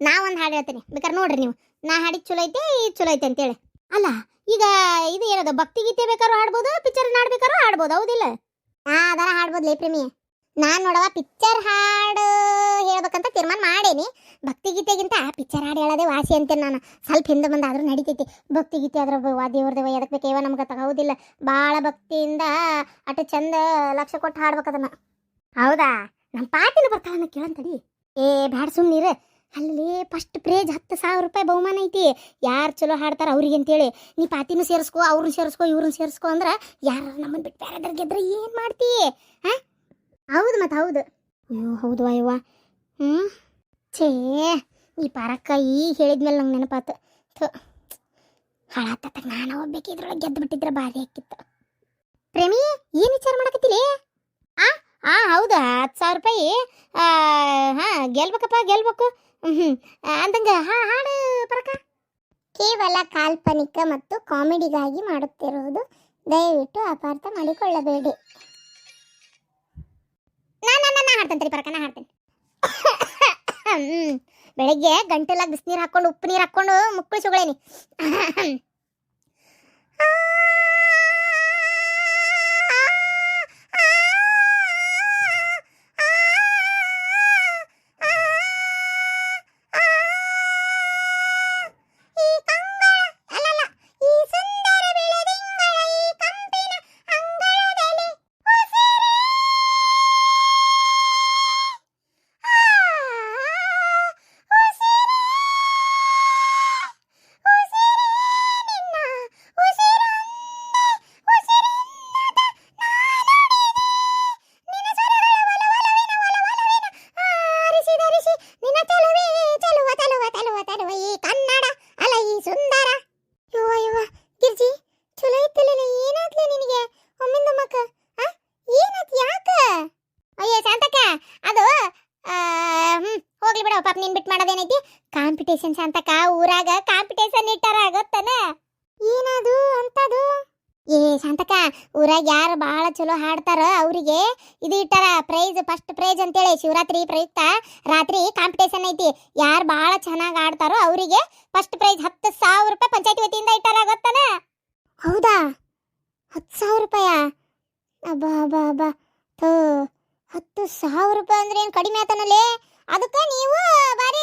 ನಾ ಒಂದು ಹಾಡು ಹೇಳ್ತೀನಿ. ಬೇಕಾದ್ರೆ ನೋಡ್ರಿ ನೀವು. ನಾ ಹಾಡಿ ಚಲೋ ಐತೆ, ಇದು ಚಲೋ ಐತೆ ಅಂತೇಳಿ. ಅಲ್ಲ, ಈಗ ಇದು ಏನದ, ಭಕ್ತಿ ಗೀತೆ ಬೇಕಾದ್ರೂ ಹಾಡ್ಬೋದು, ಪಿಕ್ಚರ್ ಹಾಡ್ಬೇಕಾದ್ರೂ ಹಾಡ್ಬೋದು, ಹೌದಿಲ್ಲ? ಹಾ ಅದರ ಹಾಡ್ಬೋದು ಲೇ ಪ್ರೇಮಿ. ನಾನು ನೋಡವ ಪಿಕ್ಚರ್ ಹಾಡು ಹೇಳ್ಬೇಕಂತ ತೀರ್ಮಾನ ಮಾಡೇನಿ. ಭಕ್ತಿ ಗೀತೆಗಿಂತ ಪಿಕ್ಚರ್ ಹಾಡು ಹೇಳೋದೇ ವಾಸಿ ಅಂತೇನೆ ನಾನು. ಸ್ವಲ್ಪ ಹಿಂದೆ ಬಂದಾದರೂ ನಡೀತೈತಿ. ಭಕ್ತಿ ಗೀತೆ ಅದ್ರ ದೇವ್ರದೇವ ಎದಕ್ಕೆ ಬೇಕೇವ ನಮ್ಗೆ ತಗೋದಿಲ್ಲ ಭಾಳ ಭಕ್ತಿಯಿಂದ ಅಟ ಚಂದ ಲಕ್ಷ ಕೊಟ್ಟು ಹಾಡ್ಬೇಕದನ್ನ ಹೌದಾ? ನಮ್ಮ ಪಾಟಿನ ಬರ್ತಾವನ್ನ ಕೇಳಂತಡಿ ಏ, ಬ್ಯಾಡ ಸುಮ್ಮನಿರ ಅಲ್ಲಿ ಫಸ್ಟ್ ಪ್ರೇಜ್ ಹತ್ತು ಸಾವಿರ ರೂಪಾಯಿ ಬಹುಮಾನ ಐತಿ. ಯಾರು ಚಲೋ ಹಾಡ್ತಾರೆ ಅವ್ರಿಗೆ ಅಂತೇಳಿ. ನೀ ಪಾತಿನೂ ಸೇರಿಸ್ಕೋ, ಅವ್ರನ್ನ ಸೇರಿಸ್ಕೋ, ಇವ್ರನ್ನ ಸೇರಿಸ್ಕೋ ಅಂದ್ರೆ ಯಾರು ನಮ್ಮನ್ನು ಬಿಟ್ಟು ಬೇರೆ ಗೆದ್ರೆ ಏನು ಮಾಡ್ತಿ? ಹಾಂ? ಹೌದು ಮತ್ತು ಹೌದು. ಅಯ್ಯೋ, ಹೌದು ಅಯ್ಯವ್ವ. ಹ್ಞೂ ಛೇ, ಈ ಪಾರಕ್ಕ ಈಗ ಹೇಳಿದ್ಮೇಲೆ ನಂಗೆ ನೆನಪಾತು. ಹಾಳಾತ ನಾನು ಹೋಗ್ಬೇಕು ಇದ್ರೊಳಗೆ ಗೆದ್ದು ಬಿಟ್ಟಿದ್ರೆ ಭಾರಿ ಹಾಕಿತ್ತು ಪ್ರೇಮಿ, ಏನು ವಿಚಾರ ಮಾಡಕತ್ತಿಲಿ? ಆ? ಹಾಂ ಹೌದು ಹತ್ತು ಸಾವಿರ ರೂಪಾಯಿ ಹಾಂ, ಗೆಲ್ಬೇಕಪ್ಪ, ಗೆಲ್ಬೇಕು. ಅಂದಂಗೆ, ಹಾ, ಹಾಡು ಪರಕ? ಕೇವಲ ಕಾಲ್ಪನಿಕ ಮತ್ತು ಕಾಮಿಡಿಗಾಗಿ ಮಾಡುತ್ತಿರುವುದು. ದಯವಿಟ್ಟು ಅಪಾರ್ಥ ಮಾಡಿಕೊಳ್ಳಬೇಡಿ. ನಾನು ನಾನು ಹಾಡ್ತೇನೆ ಪರಕ, ನಾ ಹಾಡ್ತೇನೆ. ಬೆಳಗ್ಗೆ ಗಂಟೆಲಾಗ ಬಿಸಿನೀರು ಹಾಕೊಂಡು ಉಪ್ಪು ನೀರು ಹಾಕೊಂಡು ಮುಕ್ಕಳು ಸುಗಳೇನಿ ಶಾಂತಕ್ಕ ಊರಾಗ ಕಾಂಪಿಟೇಷನ್ ಇಟ್ಟಾರ ಗೊತ್ತನ? ಏನದು ಅಂತದು? ಏ ಶಾಂತಕ ಊರಾಗ ಯಾರು ಭಾಳ ಚಲೋ ಹಾಡ್ತಾರ ಅವರಿಗೆ ಇದು ಇಟ್ಟಾರ ಪ್ರೈಸ್ ಫಸ್ಟ್ ಪ್ರೈಸ್ ಅಂತೇಳಿ ಶಿವರಾತ್ರಿ ಪ್ರಯುಕ್ತ ರಾತ್ರಿ ಕಾಂಪಿಟೇಷನ್ ಐತಿ. ಯಾರು ಭಾಳ ಚೆನ್ನಾಗಿ ಆಡ್ತಾರೋ ಅವರಿಗೆ ಫಸ್ಟ್ ಪ್ರೈಸ್ ಹತ್ತು ಸಾವಿರ ರೂಪಾಯಿ ಪಂಚಾಯತಿ ವತಿಯಿಂದ ಇಟ್ಟಾರ ಗೊತ್ತನ? ಹೌದಾ? ಹತ್ತು ಸಾವಿರ ರೂಪಾಯ? ಅಬ್ಬಾ ಅಬ್ಬಾ ಅಬ್ಬಾ. ಥೋ, ಹತ್ತು ಸಾವಿರ ರೂಪಾಯಿ ಅಂದ್ರೆ ಏನು ಕಡಿಮೆ ಆತನಲ್ಲೇ? ಅದಕ್ಕೆ ನೀವು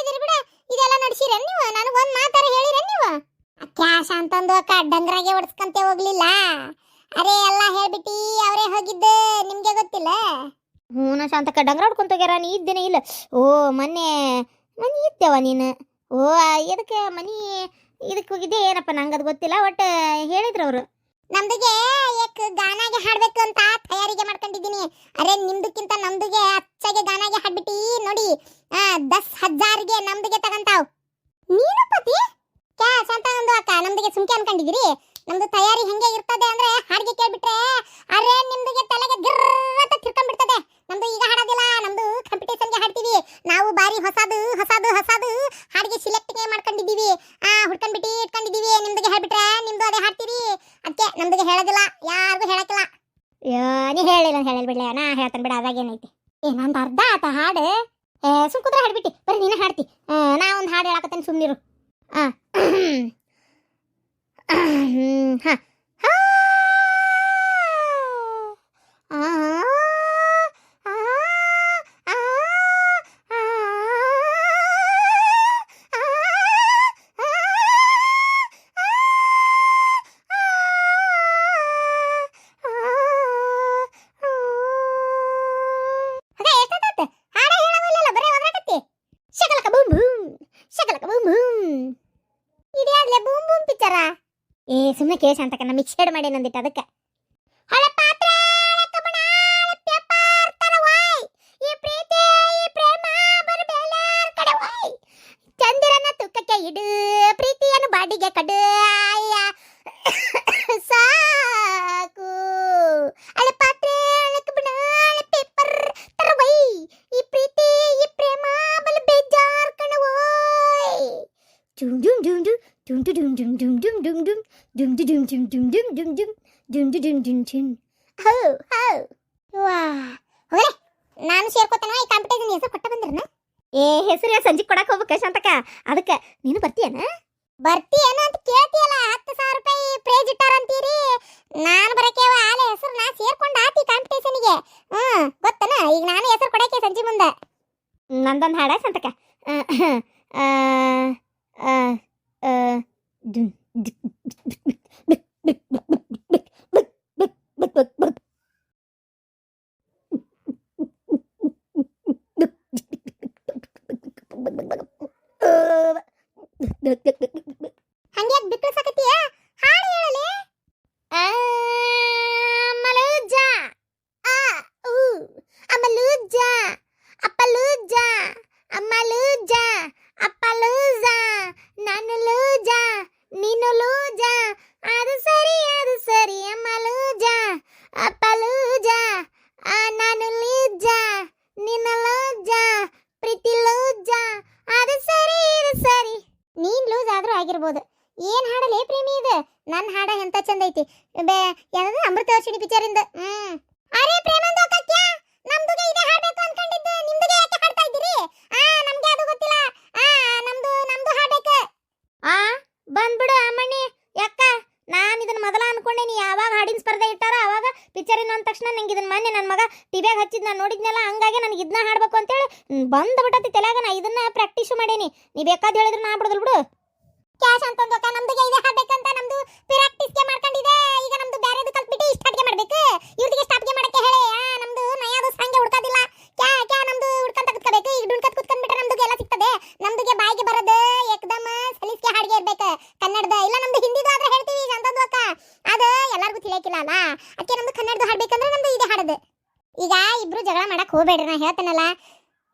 ಇದಿರಿ ಬಿಡ. ಇದೆಲ್ಲ ನಡೆಸಿರ ನೀವು? ನನಗೆ ಒಂದು ಮಾತಾರ ಹೇಳಿರ ನೀವು? ಕ್ಯಾಶ್ ಅಂತಂದು ಅಕ್ಕ, ಡಂಗ್ರಾಗೆ ಹೊಡ್ಸ್ಕಂತೆ ಹೋಗ್ಲಿಲ್ಲ. ಅರೆ, ಎಲ್ಲ ಹೇಳ್ಬಿಟ್ಟಿ ಅವರೇ ಹೋಗಿದ್ದೆ, ನಿಮಗೆ ಗೊತ್ತಿಲ್ಲ? ಹ್ಞೂ ನಾ ಶಾಂತಕ್ಕ ಡಂಗ್ರ ಹೊಡ್ಕೊಂತ ಹೋಗ್ಯಾರ, ನೀ ಇದ್ದೇನೆ, ಇಲ್ಲ. ಓ, ಮೊನ್ನೆ, ಮನಿ ಇದ್ದೇವ ನೀನು? ಓ ಇದಕ್ಕೆ ಮನಿ ಇದಕ್ಕೆ ಹೋಗಿದ್ದೆ, ಏನಪ್ಪ ನಂಗೆ ಅದು ಗೊತ್ತಿಲ್ಲ, ಒಟ್ಟು ಹೇಳಿದ್ರು ಅವರು. ನಮ್ದಿಗೆ ಯಾಕ ಗಾನಾಗೆ ಹಾಡಬೇಕು ಅಂತ ತಯಾರಿಗೆ ಮಾಡ್ಕೊಂಡಿದ್ದೀನಿ. ಅರೆ, ನಿಮ್ದಕ್ಕಿಂತ ನಮ್ದಿಗೆ ಅಚ್ಚಾಗೆ ಗಾನಾಗೆ ಹಾಡ್ಬಿಟ್ಟಿ, ನೋಡಿ. ದಸ್ ಹಜಾರ್ಗೆ ನಮ್ದಿಗೆ ತಗಂತಾವ್ ನೀನು ಪತಿ ಕ್ಯಾಶ್ ಅಂತ ಒಂದು ಅಕ್ಕ ಸುಮ್ಕೆ ಅನ್ಕೊಂಡಿದ್ದೀರಿ? ನಮ್ದು ತಯಾರಿ ಹೆಂಗೆ ಇರ್ತದೆ ಅಂದ್ರೆ ಹಾಡಿಗೆ ಕೇಳ್ಬಿಟ್ರೆ ಅರೆ ನಿಮ್ದಿಗೆ ತಲೆಗೆ ಗಿರ್ರತ ತಿರ್ಕೊಂಡ್ಬಿಡ್ತದೆ. ನಮ್ದು ಈಗ ಹಾಡೋದಿಲ್ಲ, ನಮ್ದು ಕಾಂಪಿಟೇಷನ್ಗೆ ಹಾಡ್ತೀವಿ. ನಾವು ಬಾರಿ ಹೊಸದು ಹೊಸದು ಹೊಸದು ಹಾಡಿಗೆ ಸಿಲೆಕ್ಟ್ಗೆ ಮಾಡ್ಕೊಂಡಿದ್ದೀವಿ. ಆ, ಹುಡ್ಕೊಂಡ್ಬಿಟ್ಟು ಇಟ್ಕೊಂಡಿದ್ದೀವಿ. ನಿಮ್ದಿಗೆ ಹೇಳ್ಬಿಟ್ರೆ ನಿಮ್ದು ಅದೇ ಹಾಡ್ತೀರಿ ಅದಕ್ಕೆ ನಮ್ದಿಗೆ ಹೇಳೋದಿಲ್ಲ, ಯಾರಿಗೂ ಹೇಳಕ್ಕಿಲ್ಲ. ಅಯ್ಯೋ ನೀ ಹೇಳಿಲ್ಲ ಹೇಳಿಲ್ಲ ಬಿಡ್ಲೆ, ನಾ ಹೇಳ್ತಾನೆ ಬಿಡ ಅದಾಗೇನೈತಿ ಏ, ನಂದು ಅರ್ಧ ಆತ ಹಾಡು. ಸುಮ್ ಕುದ್ರೆ ಹಾಡ್ಬಿಟ್ಟಿ. ಬರೀ ನೀನು ಹಾಡ್ತಿ. ನಾ ಒಂದು ಹಾಡು ಹೇಳಕತ್ತೇನೆ ಸುಮ್ಮನಿರು ಹಾಂ 嗯，哈，啊，啊。ಕೇಶ ಅಂತಕನ್ನ ಮಿಕ್ಸೆಡ್ ಮಾಡಿ ನಂದಿಟ್ಟು ಅದಕ್ಕೆ. ಚಂದಿರನ ತುಕ್ಕಕ್ಕೆ ಇಡು ಪ್ರೀತಿಯನ್ನು ಬಾಡಿಗೆ ಕಡು ಅಯ್ಯ ಸೇರ್ಕೋತಾನ ಈ ಕಾಂಪಿಟೇಷನ್ ಹೆಸರು ಕೊಟ್ಟ ಬಂದಿರನ ಏ ಹೆಸರು ಸಂಜೆ ಕೊಡಕ್ ಹೋಗ್ಬೇಕ ಶಾಂತಕ ಅದಕ್ಕೆ ನೀನು ಬರ್ತೀಯನ ಬರ್ತೀಯನ ಅಂತ ಕೇಳ್ತೀಯಲ್ಲ ಹತ್ತು ಸಾವಿರ ರೂಪಾಯಿ ಪ್ರೈಜ್ ಇಟ್ಟಾರಂತೀರಿ ನಾನು ಬರಕ್ಕೆ ಆಲೆ ಹೆಸರು ನಾ ಸೇರ್ಕೊಂಡು ಆತಿ ಕಾಂಪಿಟೇಷನ್ಗೆ ಹ್ಮ್ ಗೊತ್ತನ ಈಗ ನಾನು ಹೆಸರು ಕೊಡಕ್ಕೆ ಸಂಜೆ ಮುಂದೆ ನಂದೊಂದು ಹಾಡ ಸಂತಕ ಹಂಗೆ ಬಿಕ್ಕಳಿಸಕತ್ತೀಯ ಹಾಡು ಹೇಳಲಿ ಅಮಲೂಜ ಆ ಊ ಅಮಲೂಜ ಅಪ್ಪಲೂಜ ಅಮ್ಮಲೂಜ ಅಪ್ಪಲೂಜ ನಾನು ಲೂಜ ನೀನು ಲೂಜ ಅದು ಸರಿ ಅದು ಸರಿ ಅಮ್ಮಲೂಜ ಅಪ್ಪಲೂಜ ಆ ನಾನು ಲೂಜ ನಿನ್ನ ಲೂಜ ಪ್ರೀತಿ ಲೂಜ ಅದು ಸರಿ ಇದು ಸರಿ ನೀನ್ ಲೂಸ್ ಆದ್ರೂ ಆಗಿರ್ಬೋದು ಏನ್ ಹಾಡಲೇ ಪ್ರೇಮಿ ಇದು ನನ್ನ ಹಾಡ ಎಂತ ಚಂದ ಐತಿ ಬೇ ಏನದು ಅಮೃತ ವರ್ಷಿಣಿ ಪಿಕ್ಚರ್ ಇಂದ ಹ್ಮ್ ಅರೆ ಪ್ರೇಮಂದ ಕಕ್ಯ ನಮ್ದುಗೆ ಇದೇ ಹಾಡ್ಬೇಕು ಅನ್ಕೊಂಡಿದ್ದು ನಿಮ್ದುಗೆ ಯಾಕೆ ಹಾಡ್ತಾ ಇದ್ದೀರಿ ಆ ನಮ್ಗೆ ಅದು ಗೊತ್ತಿಲ್ಲ ಆ ನಮ್ದು ನಮ್ದು ಹಾಡ್ಬೇಕು ಆ ಬಂದ್ಬಿಡು ಅಮ್ಮಣ್ಣಿ ಯಾಕ ನಾನು ಇದನ್ನ ಮೊದಲ ಅನ್ಕೊಂಡೇನಿ ಯಾವಾಗ ಹಾಡಿನ ಸ್ಪರ್ಧೆ ಇಟ್ಟಾರ ಅವಾಗ ಪಿಕ್ಚರ್ ಅಂದ ತಕ್ಷಣ ನಂಗೆ ಇದನ್ನ ಮೊನ್ನೆ ನನ್ನ ಮಗ ಟಿವಿಯಾಗ ಹಚ್ಚಿದ್ ನಾನು ನೋಡಿದ್ನಲ್ಲ, ಹಂಗಾಗಿ ನನಗೆ ಇದನ್ನ ಹಾಡ್ಬೇಕು ಅಂತೇಳಿ ಬಂದ ಬಿಟ್ಟತಿ ತಲೆಯಾಗ. ನಾ ಇದನ್ನ ಪ್ರಾಕ್ಟೀಸ್ ಮಾಡೇನಿ. ನೀ ಬೇಕಾದ್ ಹೇಳಿದ್ರೆ ನಾ ಬಿಡೋದಿಲ್ಲ ಬಿಡು. ಕ್ಯಾಶ್ ಅಂತ ನಮ್ದು ಇದೆ ಹಾಡ್ಬೇಕಂತ, ನಮ್ದು ಮಾಡ್ಕೊಂಡಿದೆ ಈಗ ನಮ್ದು ಬ್ಯಾರೆದು ಕಲ್ತ್ಬಿಟ್ಟು ಇಷ್ಟ ಅಡ್ಗೆ ಮಾಡ್ಬೇಕು ಇವ್ರಿಗೆ ಸ್ಟಾಪ್ಗೆ ಮಾಡಕ್ಕೆ ಹೇಳಿ ಆ ನಮ್ದು ನಯಾದು ಸಂಗೆ ಹುಡ್ಕೋದಿಲ್ಲ ಕ್ಯಾ ಕ್ಯಾ ನಮ್ದು ಹುಡ್ಕೊಂತ ಕುತ್ಕೋಬೇಕು ಈಗ ಡುಣ್ಕತ್ ಕುತ್ಕೊಂಡ್ಬಿಟ್ರೆ ನಮ್ದುಗೆ ಎಲ್ಲ ಸಿಗ್ತದೆ ನಮ್ದುಗೆ ಬಾಯಿಗೆ ಬರೋದು ಏಕದಮ್ ಸಲೀಸ್ಗೆ ಹಾಡ್ಗೆ ಇರ್ಬೇಕು ಕನ್ನಡದ ಇಲ್ಲ ನಮ್ದು ಹಿಂದಿದು ಆದ್ರೆ ಹೇಳ್ತೀವಿ ಈಗ ಅಂತಂದೋಕ ಅದು ಎಲ್ಲರಿಗೂ ತಿಳಿಯಕ್ಕಿಲ್ಲ ಅಲ್ಲ ಅದಕ್ಕೆ ನಮ್ದು ಕನ್ನಡದ ಹಾಡ್ಬೇಕಂದ್ರೆ ನಮ್ದು ಇದೆ ಹಾಡದು ಈಗ ಇಬ್ರು ಜಗಳ ಮಾಡಕ್ ಹೋಗ್ಬೇಡ್ರಿ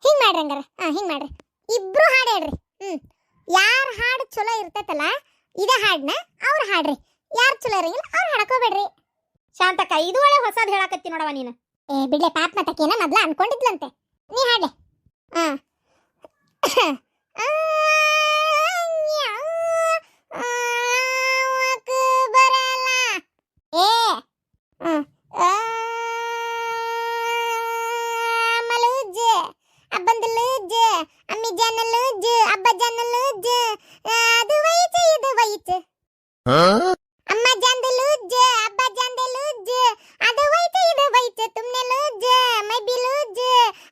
ಹಿಂಗೆ ಮಾಡ್ರಿ ಹಂಗಾರ. ಹಾ, ಹಿಂಗ್ ಮಾಡ್ರಿ. ಇಬ್ರು ಹಾಡು ಹೇಳ್ರಿ. ಹ್ಮ್. ಯಾರ ಹಾಡು ಚಲೋ ಇರ್ತೈತಲ್ಲ, ಇದೇ ಹಾಡ್ನ ಅವ್ರು ಹಾಡ್ರಿ. ಯಾರು ಚಲೋ ಇರಂಗಿಲ್ಲ ಅವ್ರು ಹಾಡ್ಕೋಬೇಡ್ರಿ ಶಾಂತಕ್ಕ, ಇದು ಒಳ್ಳೆ ಹೊಸದ್ ಹೇಳಕತ್ತಿ ನೋಡವ ನೀನು. ಏ, ಬಿಡ್ಲೆ, ಪಾಪ ಮತಕ್ಕೇನ ಮೊದ್ಲ ಅನ್ಕೊಂಡಿದ್ಲಂತೆ. ನೀ ಹಾಡ್ಲೆ. ಹಾ. ಬರಲ್ಲ. ಏ, ಹ್ಮ್. ಆ, ಮಲೂಜ್ ಅಬ್ಬಂದು ಲೂಜ್ ಅಮ್ಮಿ ಜಾನಲ್ ಲೂಜ್ ಅಬ್ಬ ಜನ ಲೂಜ್ ಅದು ವೈಚ್ ಇದು ವೈಚ್ ಅಮ್ಮ ಜಂದ ಲೂಜ್ ಅಬ್ಬ ಜಂದ ಲೂಜ್ ಅದು ವೈಚ್ ಇದು ವೈಚ್ ತುಮ್ನೆ ಲೂಜ್ ಮೈ ಬಿ ಲೂಜ್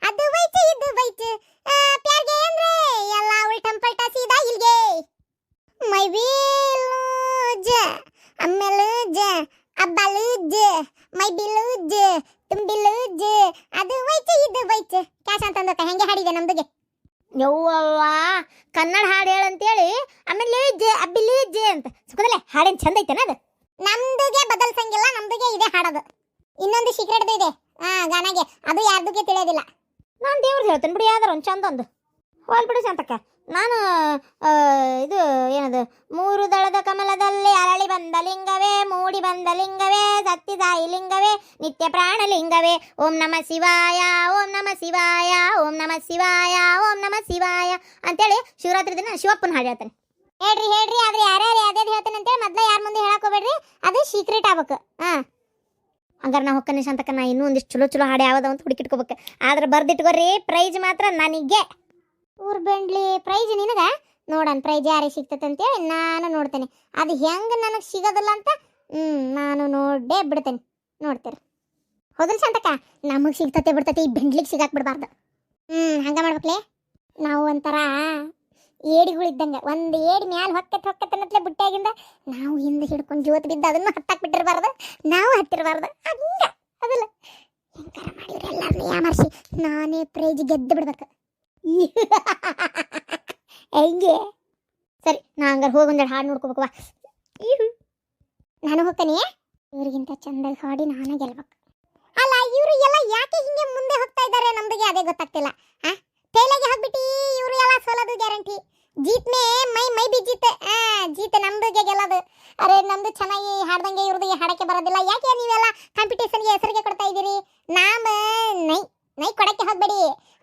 ಅದು ವೈಚ್ ಇದು ವೈಚ್ ಪ್ಯಾರ್ಗೆ ಅಂದ್ರೆ ಎಲ್ಲ ಉಲ್ಟಂ ಪಲ್ಟ ಸೀದಾ ಇಲ್ಗೆ ಮೈ ಬಿ ಲೂಜ್ ಅಮ್ಮ ಲೂಜ್ ಅಬ್ಬ ಲೂಜ್ ತುಂಬಿಲೂಜ್ ಲೂಜ್ ಅದು ವೈಚ್ ಇದು ವೈಚ್ ಕ್ಯಾಶ್ ಅಂತಂದಕ್ಕ ಹೆಂಗೆ ಹಾಡಿದೆ ನಮ್ದಿಗೆ? ಯವ್ವವ್ವ, ಕನ್ನಡ ಹಾಡು ಹೇಳಂತೇಳಿ ಆಮೇಲೆ ಜೆ ಅಬ್ಬಿಲಿ ಜೆ ಅಂತ. ಸುಖದಲ್ಲೇ ಹಾಡಿನ ಚಂದ ಐತೆನ ಅದು? ನಮ್ದಿಗೆ ಬದಲ್ಸಂಗಿಲ್ಲ ನಮ್ದಿಗೆ ಇದೆ ಹಾಡೋದು. ಇನ್ನೊಂದು ಸೀಕ್ರೆಟ್ ಇದೆ. ಹಾಂ ಗಾನಾಗೆ. ಅದು ಯಾರ್ದುಗೆ ತಿಳಿಯೋದಿಲ್ಲ. ನಾನು ದೇವ್ರದ್ದು ಹೇಳ್ತೇನೆ ಬಿಡಿ, ಯಾವ್ದಾರ ಒಂದು ಚಂದ ಒಂದು. ಹೋಲ್ ಬಿಡು ಶಾಂತಕ್ಕ. ನಾನು ಇದು ಏನದು, ಮೂರು ದಳದ ಕಮಲದಲ್ಲಿ ಅರಳಿ ಬಂದ ಲಿಂಗವೇ, ಮೂಡಿ ಬಂದ ಲಿಂಗವೇ ಸತ್ತಿದಾಯಿ ಲಿಂಗವೇ, ನಿತ್ಯ ಪ್ರಾಣ ಲಿಂಗವೇ. ಓಂ ನಮ ಶಿವಾಯ, ಓಂ ನಮ ಶಿವಾಯ, ಓಂ ನಮ ಶಿವಾಯ, ಓಂ ನಮ ಶಿವಾಯ ಅಂತೇಳಿ ಶಿವರಾತ್ರಿ ದಿನ ಶಿವಪ್ಪನ ಹಾಡು ಹೇಳ್ತಾನೆ. ಹೇಳ್ರಿ ಹೇಳ್ರಿ, ಆದ್ರೆ ಯಾರ್ಯಾರು ಯಾವ್ದು ಹೇಳ್ತಾನೆ ಅಂತೇಳಿ ಮೊದ್ಲ ಯಾರ ಮುಂದೆ ಹೇಳಕೋಬೇಡ್ರಿ ಅದು ಸೀಕ್ರೆಟ್ ಆಗ್ಬೇಕು. ಹಾ. ಹಂಗಾರೆ ನಾ ಹೊಕ್ಕನೆ ಶಾಂತಕ್ಕ ನಾ ಇನ್ನೂ ಒಂದಿಷ್ಟು ಚಲೋ ಚಲೋ ಹಾಡು ಯಾವ್ದು ಅಂತ ಹುಡುಕಿಟ್ಕೋಬೇಕು. ಆದ್ರೆ ಬರ್ದಿಟ್ಕೋರಿ ಪ್ರೈಜ್ ಮಾತ್ರ ನನಗೆ. ಊರ್ ಬೆಂಡ್ಲಿ ಪ್ರೈಜ್ ನಿನಗ? ನೋಡನ್ ಪ್ರೈಜ್ ಯಾರಿಗೆ ಸಿಗ್ತೈತೆ ಅಂತೇಳಿ ನಾನು ನೋಡ್ತೇನೆ. ಅದು ಹೆಂಗೆ ನನಗೆ ಸಿಗೋದಿಲ್ಲ ಅಂತ ಹ್ಞೂ ನಾನು ನೋಡೇ ಬಿಡ್ತೇನೆ. ನೋಡ್ತೀರಿ. ಹೌದಲ್ ಸಂತಕ್ಕ ನಮಗೆ ಸಿಗ್ತತೆ ಬಿಡ್ತತೆ, ಈ ಬೆಂಡ್ಲಿಗೆ ಸಿಗಾಕ್ ಬಿಡಬಾರ್ದು ಹ್ಮ್, ಹಂಗ ಮಾಡ್ಬೇಕ್ಲೆ? ನಾವು ಒಂಥರ ಏಡಿಗಳಿದ್ದಂಗೆ, ಒಂದು ಏಡಿ ಮ್ಯಾಲ ಹೊಕ್ಕತ್ ಹೊಕ್ಕತ್ ಅನ್ನತ್ಲೆ ಬುಟ್ಟಾಗಿಂದ ನಾವು ಹಿಂದೆ ಹಿಡ್ಕೊಂಡು ಜೋತ್ ಬಿದ್ದು ಅದನ್ನು ಹತ್ತಾಕ್ ಬಿಟ್ಟಿರಬಾರ್ದು ನಾವು ಹತ್ತಿರಬಾರ್ದು. ಹಂಗೆ, ಅದಲ್ಲ. ಹೆಂಗಾರ ಮಾಡಿದ್ರೆ ಎಲ್ಲರನ್ನೂ ಯಾಮರ್ಸಿ, ನಾನೇ ಪ್ರೈಜ್ ಗೆದ್ದು ಬಿಡ್ಬೇಕು. ಹೆಂಗೆ? ಸರಿ, ನಾ ಹಂಗಾರೆ ಹೋಗಿ ಒಂದೆರಡು ಹಾಡು ನೋಡ್ಕೋಬೇಕು, ಬಾ. ನಾನು ಹೋಗ್ತೇನೆ? ಇವರಿಗಿಂತ ಚಂದ ಹಾಡಿ ನಾನು ಗೆಲ್ಬೇಕು. ಅಲ್ಲ, ಇವರು ಎಲ್ಲ ಯಾಕೆ ಹಿಂಗೆ ಮುಂದೆ ಹೋಗ್ತಾ ಇದ್ದಾರೆ ನಮ್ದಿಗೆ ಅದೇ ಗೊತ್ತಾಗ್ತಿಲ್ಲ, ಆ? ತೇಲೆಗೆ ಹಾಕ್ಬಿಟ್ಟು ಇವರು ಎಲ್ಲ ಸೋಲೋದು ಗ್ಯಾರಂಟಿ. ಜೀತ್ನೇ ಮೈ ಮೈ ಬಿ ಜೀತ್ ಆ, ಜೀತ್ ನಮ್ದುಗೆ ಗೆಲ್ಲೋದು. ಅರೆ, ನಮ್ದು ಚೆನ್ನಾಗಿ ಹಾಡ್ದಂಗೆ ಇವ್ರದ್ದು ಹಾಡಕ್ಕೆ ಬರೋದಿಲ್ಲ. ಯಾಕೆ ನೀವೆಲ್ಲ ಕಾಂಪಿಟೇಷನ್ಗೆ ಹೆಸರಿಗೆ ಕೊಡ್ತಾ ಇದ್ದೀರಿ? ನಾಮ ನೈ ನೈ ಕೊಡಕ್ಕೆ ಹೋಗ್ಬೇಡಿ.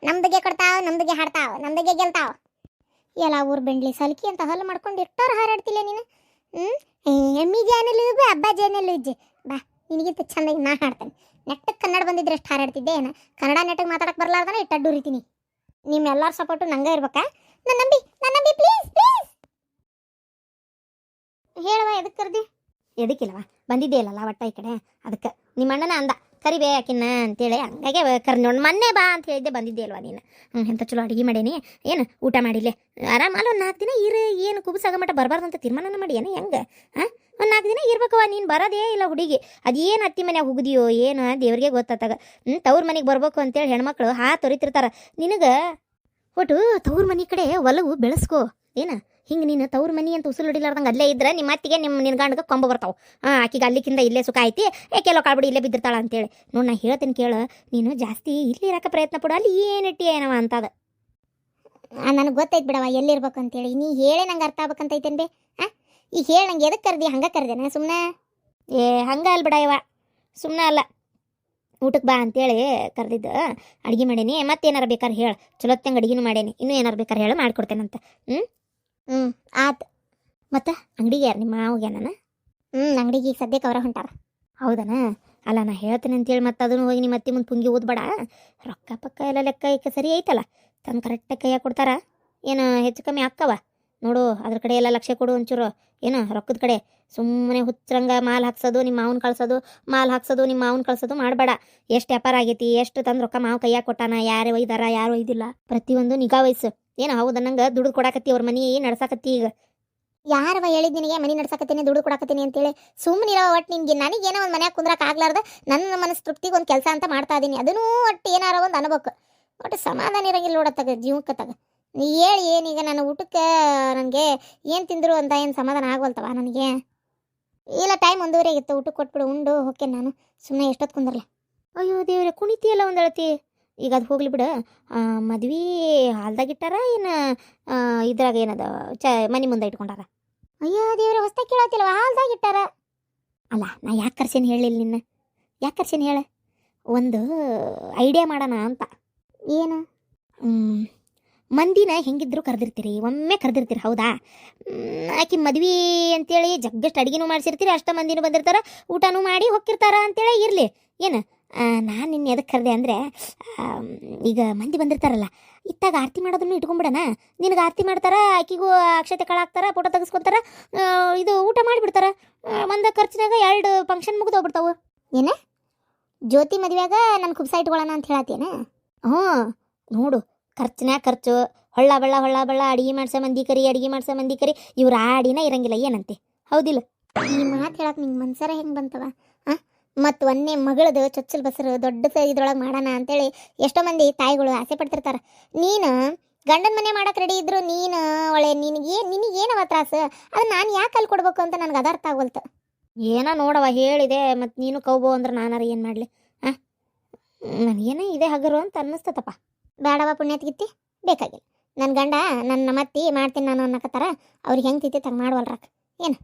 ನಮ್ದುಗೆ ಕೊಡ್ತಾವ, ನಮ್ದುಗೆ ಹಾಡ್ತಾವ, ನಮ್ದುಗೆ ಗೆಲ್ತಾವ. ಎಲ್ಲ ಊರ್ ಬೆಂಡ್ಲಿ ಸಲ್ಕಿ ಅಂತ ಹಲ್ಲು ಮಾಡ್ಕೊಂಡು ಇಟ್ಟೋರು ಹಾರಾಡ್ತಿಲ್ಲ ನೀನು? ಹ್ಞೂ ಎಮ್ಮಿ ಜಾನಲು ಅಬ್ಬ ಜಾನಲು ಬಾ, ನಿನಗಿಂತ ಚಂದಾಗಿ ನಾ ಹಾಡ್ತೇನೆ. ನೆಟ್ಟಕ್ಕೆ ಕನ್ನಡ ಬಂದಿದ್ರೆ ಎಷ್ಟು ಹಾರಾಡ್ತಿದ್ದೆ ಏನ? ಕನ್ನಡ ನೆಟ್ಟಗೆ ಮಾತಾಡಕ್ಕೆ ಬರ್ಲಾರ್ದಾನೆ ಇಟ್ಟು ಅಡ್ಡೂರಿತೀನಿ. ನಿಮ್ಮೆಲ್ಲರ ಸಪೋರ್ಟು ನಂಗೆ ಇರ್ಬೇಕಾ? ನನ್ನ ನಂಬಿ ನನ್ನ ನಂಬಿ ಪ್ಲೀಸ್ ಪ್ಲೀಸ್ ಹೇಳವ ಎದಕ್ಕೆ ಕರ್ದಿ? ಎದಕ್ಕಿಲ್ಲವ ಬಂದಿದ್ದೇ ಇಲ್ಲಲ್ಲ ಒಟ್ಟ ಈ ಕಡೆ. ಅದಕ್ಕೆ ನಿಮ್ಮ ಅಣ್ಣನ ಅಂದ. ಕರಿಬೇ ಆಕಿನ ಅಂತೇಳಿ ಹಂಗಾಗಿ ಕರ್ ನೋಡಿ ಮೊನ್ನೆ ಬಾ ಅಂತ ಹೇಳಿದ್ದೆ, ಬಂದಿದ್ದೆ ಅಲ್ವಾ ನೀನು? ಹ್ಞೂ ಎಂಥ ಚಲೋ ಅಡುಗೆ ಮಾಡೇನಿ? ಏನು ಊಟ ಮಾಡಿಲ್ಲ? ಆರಾಮಲ್ಲ ಒಂದು ನಾಲ್ಕು ದಿನ ಇರು, ಏನು ಕುಬ್ಸಾಗ ಮಟ್ಟ ಬರಬಾರ್ದು ಅಂತ ತೀರ್ಮಾನ ಮಾಡಿ, ಏನು ಹೆಂಗೆ? ಹಾಂ ಒಂದು ನಾಲ್ಕು ದಿನ ಇರ್ಬೇಕವ ನೀನು ಬರೋದೇ ಇಲ್ಲ ಹುಡುಗಿ. ಅದೇನು ಅತ್ತಿ ಮನೆಯಾಗ ಹುಗಿದೆಯೋ, ಏನು ದೇವ್ರಿಗೆ ಗೊತ್ತಾಗ ಹ್ಞೂ ತವ್ರ ಮನೆಗೆ ಬರ್ಬೇಕು ಅಂತೇಳಿ ಹೆಣ್ಮಕ್ಳು ಹಾ ತೊರಿತಿರ್ತಾರೆ. ನಿನಗೆ ಒಟ್ಟು ತವ್ರ ಮನೆ ಕಡೆ ಒಲವು ಬೆಳೆಸ್ಕೋ. ಏನ? ಹಿಂಗೆ ನೀನು ತವ್ರ ಮನಿ ಅಂತ ಉಸಿರು ಹೊಡಿಲಾರ್ದಂಗೆ ಅಲ್ಲೇ ಇದ್ರೆ ನಿಮ್ಮ ಅತ್ತಿಗೆ ನಿಮ್ಮ ನಿನ್ನ ಗಂಡಗೆ ಕೊಂಬ ಬರ್ತಾವೆ. ಹಾಂ ಆಕಿಗೆ ಅಲ್ಲಿಕಿಂದ ಇಲ್ಲೇ ಸುಖ ಐತಿ. ಏ, ಕೆಲವು ಕಾಳ್ಬಿಡಿ ಇಲ್ಲೇ ಬಿದ್ದಿರ್ತಾಳ ಅಂತೇಳಿ. ನೋಡಿ ನಾ ಹೇಳ್ತೀನಿ ಕೇಳು, ನೀನು ಜಾಸ್ತಿ ಇಲ್ಲಿ ಇರೋಕೆ ಪ್ರಯತ್ನ ಪಡು, ಅಲ್ಲಿ ಏನಿಟ್ಟಿ ಏನವ ಅಂತದ. ನನಗೆ ಗೊತ್ತೈತೆ ಬಿಡವ ಎಲ್ಲಿರ್ಬೇಕು ಅಂತೇಳಿ. ನೀ ಹೇಳೇ ನಂಗೆ ಅರ್ಥ ಆಗ್ಬೇಕಂತೈತೇನು ಬೇ ಹಾಂ ಈಗ ಹೇಳಿ ನಂಗೆ ಎದಕ್ಕೆ ಕರ್ದಿ, ಹಂಗೆ ನಾ ಸುಮ್ಮನೆ ಏ, ಹಂಗೆ ಅಲ್ಲ ಬಿಡ ಇವ ಸುಮ್ಮನೆ ಅಲ್ಲ. ಊಟಕ್ಕೆ ಬಾ ಅಂತೇಳಿ ಕರೆದಿದ್ದು. ಅಡುಗೆ ಮಾಡೀನಿ, ಮತ್ತೇನಾರು ಬೇಕಾದ್ರೆ ಹೇಳು. ಚಲೋತ್ತಂಗೆ ಅಡುಗೆನೂ ಮಾಡೇನಿ, ಇನ್ನೂ ಏನಾರು ಬೇಕಾದ್ರೆ ಹೇಳು, ಮಾಡಿಕೊಡ್ತೇನಂತ. ಹ್ಞೂ ಹ್ಞೂ ಆತು. ಮತ್ತೆ ಅಂಗಡಿಗೆ ಯಾರು, ನಿಮ್ಮ ಮಾವಿಗೆ ನಾನು ಹ್ಞೂ ಅಂಗಡಿಗೆ ಈಗ ಸದ್ಯಕ್ಕೆ ಅವರ ಹೊಂಟಾರ. ಹೌದನ? ಅಲ್ಲ, ನಾ ಹೇಳ್ತೀನಿ ಅಂತೇಳಿ ಮತ್ತೆ ಅದನ್ನು ಹೋಗಿ ನಿಮ್ಮ ಅತ್ತಿ ಮುಂದೆ ಪುಂಗಿ ಓದ್ಬೇಡ. ರೊಕ್ಕ ಪಕ್ಕ ಎಲ್ಲ ಲೆಕ್ಕ ಇಕ್ಕ ಸರಿ ಐತಲ್ಲ? ತಂದು ಕರೆಕ್ಟಾಗಿ ಕೈಯಾಗ ಕೊಡ್ತಾರ? ಏನು ಹೆಚ್ಚು ಕಮ್ಮಿ ಅಕ್ಕವ ನೋಡು, ಅದ್ರ ಕಡೆ ಎಲ್ಲ ಲಕ್ಷ್ಯ ಕೊಡು ಒಂಚೂರು. ಏನು ರೊಕ್ಕದ ಕಡೆ? ಸುಮ್ಮನೆ ಹುಚ್ಚರಂಗ ಮಾಲ್ ಹಾಕ್ಸೋದು, ನಿಮ್ಮ ಮಾವನ ಕಳ್ಸೋದು, ಮಾಲ್ ಹಾಕ್ಸೋದು, ನಿಮ್ಮ ಮಾವನ ಕಳ್ಸೋದು ಮಾಡಬೇಡ. ಎಷ್ಟು ವ್ಯಾಪಾರ ಆಗೈತಿ, ಎಷ್ಟು ತಂದು ರೊಕ್ಕ ಮಾವು ಕೈಯಾಗ ಕೊಟ್ಟಾನ, ಯಾರು ಒಯ್ದಾರ, ಯಾರು ಒಯ್ದಿಲ್ಲ. ಪ್ರತಿಯೊಂದು ನಿಗಾ ವಯಸ್ಸು ಏನು ಹೌದು ನಂಗೆ ದುಡ್ಡು ಕೊಡಾಕತ್ತಿ ಅವ್ರ ಮನೆ ನಡ್ಸಾಕತ್ತಿ ಈಗ. ಯಾರವ ಹೇಳಿದ್ ನಿನಗೆ ಮನೆ ನಡ್ಸಾಕತ್ತೀನಿ, ದುಡ್ಡು ಕೊಡಾಕತ್ತೀನಿ ಅಂತೇಳಿ. ಸುಮ್ಮನೆ ಇರೋ ಒಟ್ಟು ನಿನ್ಗೆ ನನಗೇನೋ ಒಂದು ಮನ್ಯಾಗ ಕುಂದ್ರಕ್ಕೆ ಆಗ್ಲಾರ್ದ ನನ್ನ ಮನಸ್ಸು ತೃಪ್ತಿಗೆ ಒಂದು ಕೆಲಸ ಅಂತ ಮಾಡ್ತಾ ಇದ್ದೀನಿ ಅದನ್ನೂ ಒಟ್ಟು ಏನಾರ ಒಂದು ಅನ್ಬೇಕು. ಒಟ್ಟು ಸಮಾಧಾನ ಇರಂಗಿಲ್ಲ ನೋಡತ್ತಾಗ ಜೀವಕ್ಕೆ ತಗ. ನೀ ಹೇಳಿ ಏನೀಗ ನಾನು ಊಟಕ್ಕೆ ನನಗೆ ಏನು ತಿಂದರು ಅಂತ ಏನು ಸಮಾಧಾನ ಆಗವಲ್ತವ ನನಗೆ? ಇಲ್ಲ ಟೈಮ್ ಒಂದೂವರೆ ಆಗಿತ್ತು ಊಟಕ್ಕೆ ಕೊಟ್ಬಿಡು, ಉಂಡು ಹೋಕೆ ನಾನು. ಸುಮ್ಮನೆ ಎಷ್ಟೊತ್ತು ಕುಂದ್ರಲ್ಲ. ಅಯ್ಯೋ ದೇವರೇ, ಕುಣಿತಿಯಲ್ಲ ಒಂದು ಹೇಳ್ತಿ ಈಗ ಅದು ಹೋಗ್ಲಿ ಬಿಡು. ಮದ್ವೆ ಹಾಲ್ದಾಗಿಟ್ಟಾರ ಏನು ಇದ್ರಾಗ ಏನದ, ಚ, ಮನೆ ಮುಂದೆ ಇಟ್ಕೊಂಡಾರ? ಅಯ್ಯೋ, ದೇವ್ರ, ಹೊಸ್ತ ಕೇಳತ್ತಿಲ್ವ? ಹಾಲ್ದಾಗಿಟ್ಟಾರ ಅಲ್ಲ, ನಾ ಯಾಕೆ ಕರ್ಸೇನು ಹೇಳಿಲ್ಲ ನಿನ್ನ? ಯಾಕೆ ಕರ್ಸೇನು ಹೇಳ? ಒಂದು ಐಡಿಯಾ ಮಾಡೋಣ ಅಂತ. ಏನು? ಮಂದಿನ ಹೆಂಗಿದ್ರು ಕರೆದಿರ್ತೀರಿ, ಒಮ್ಮೆ ಕರೆದಿರ್ತೀರಿ, ಹೌದಾ? ಆಕಿ ಮದ್ವೆ ಅಂತೇಳಿ ಜಗ್ಗಷ್ಟು ಅಡುಗೆನೂ ಮಾಡಿಸಿರ್ತೀರಿ, ಅಷ್ಟ ಮಂದಿನೂ ಬಂದಿರ್ತಾರ, ಊಟನೂ ಮಾಡಿ ಹೋಗಿರ್ತಾರ ಅಂತೇಳಿ ಇರಲಿ. ಏನು? ನಾನು ನಿನ್ನೆ ಎದಕ್ಕೆ ಕರೆದೆ ಅಂದರೆ ಈಗ ಮಂದಿ ಬಂದಿರ್ತಾರಲ್ಲ, ಇತ್ತಾಗ ಆರತಿ ಮಾಡೋದನ್ನು ಇಟ್ಕೊಂಡ್ಬಿಡಣ ನಿನಗೆ ಆರತಿ ಮಾಡ್ತಾರ, ಆಕಿಗೂ ಅಕ್ಷತೆ ಕಳಾಕ್ತಾರ ಫೋಟೋ ತೆಗೆಸ್ಕೊತಾರ ಇದು ಊಟ ಮಾಡಿಬಿಡ್ತಾರ. ಒಂದು ಖರ್ಚಿನಾಗ ಎರಡು ಫಂಕ್ಷನ್ ಮುಗಿದು ಹೋಗ್ಬಿಡ್ತಾವು. ಏನ? ಜ್ಯೋತಿ ಮದುವೆಯಾಗ ನನ್ನ ಕುಬ್ಸ ಇಟ್ಕೊಳ್ಳೋಣ ಅಂತ ಹೇಳತ್ತೇನ ಹ್ಞೂ ನೋಡು ಖರ್ಚಿನ್ಯಾಗ ಖರ್ಚು ಹೊಳ್ಳ ಬಳ್ಳ ಹೊಳ್ಳ ಬಳ್ಳ ಅಡಿಗೆ ಮಾಡ್ಸೋ ಮಂದಿ ಕರಿ ಅಡಿಗೆ ಮಾಡ್ಸೋ ಮಂದಿ ಕರಿ ಇವ್ರು ಆಡಿನ ಇರಂಗಿಲ್ಲ ಏನಂತೆ? ಹೌದಿಲ್ಲ? ಈ ಮಾತು ಹೇಳಕ್ ನಿಂಗೆ ಮನ್ಸರ ಹೆಂಗೆ ಬಂತವ ಹಾಂ ಮತ್ತು ಒಂದೇ ಮಗಳದು ಚೊಚ್ಚಲ್ ಬಸರು ದೊಡ್ಡ ಇದ್ರೊಳಗೆ ಮಾಡೋಣ ಅಂತೇಳಿ ಎಷ್ಟೋ ಮಂದಿ ತಾಯಿಗಳು ಆಸೆ ಪಡ್ತಿರ್ತಾರೆ. ನೀನು ಗಂಡನ ಮನೆ ಮಾಡಕ್ಕೆ ರೆಡಿ ಇದ್ರು ನೀನು ಒಳ್ಳೆ ನಿನಗೆ ನಿನಗೇನವ ತ್ರಾಸು? ಅದು ನಾನು ಯಾಕೆ ಅಲ್ಲಿ ಕೊಡ್ಬೇಕು ಅಂತ ನನಗೆ ಅದರ್ಥ ಅರ್ಥ ಆಗೋಲ್ತು. ಏನೋ ನೋಡವ ಹೇಳಿದೆ ಮತ್ತು ನೀನು ಕೌಬೋ ಅಂದ್ರೆ ನಾನಾರ ಏನು ಮಾಡಲಿ ಹಾಂ ನನಗೇನೋ ಇದೆ ಹಗರು ಅಂತ ಅನ್ನಿಸ್ತತಪ್ಪ. ಬೇಡವ ಪುಣ್ಯತ್ಗಿತ್ತಿ? ಬೇಕಾಗಿಲ್ಲ. ನನ್ನ ಗಂಡ ನನ್ನ ಮತ್ತಿ ಮಾಡ್ತೀನಿ ನಾನು ಅನ್ನಕತ್ತಾರ, ಅವ್ರಿಗೆ ಹೆಂಗೆ ತಿತ್ತಿ ತಂಗೆ ಮಾಡ್ವಲ್ರಕ್ಕ ಏನು?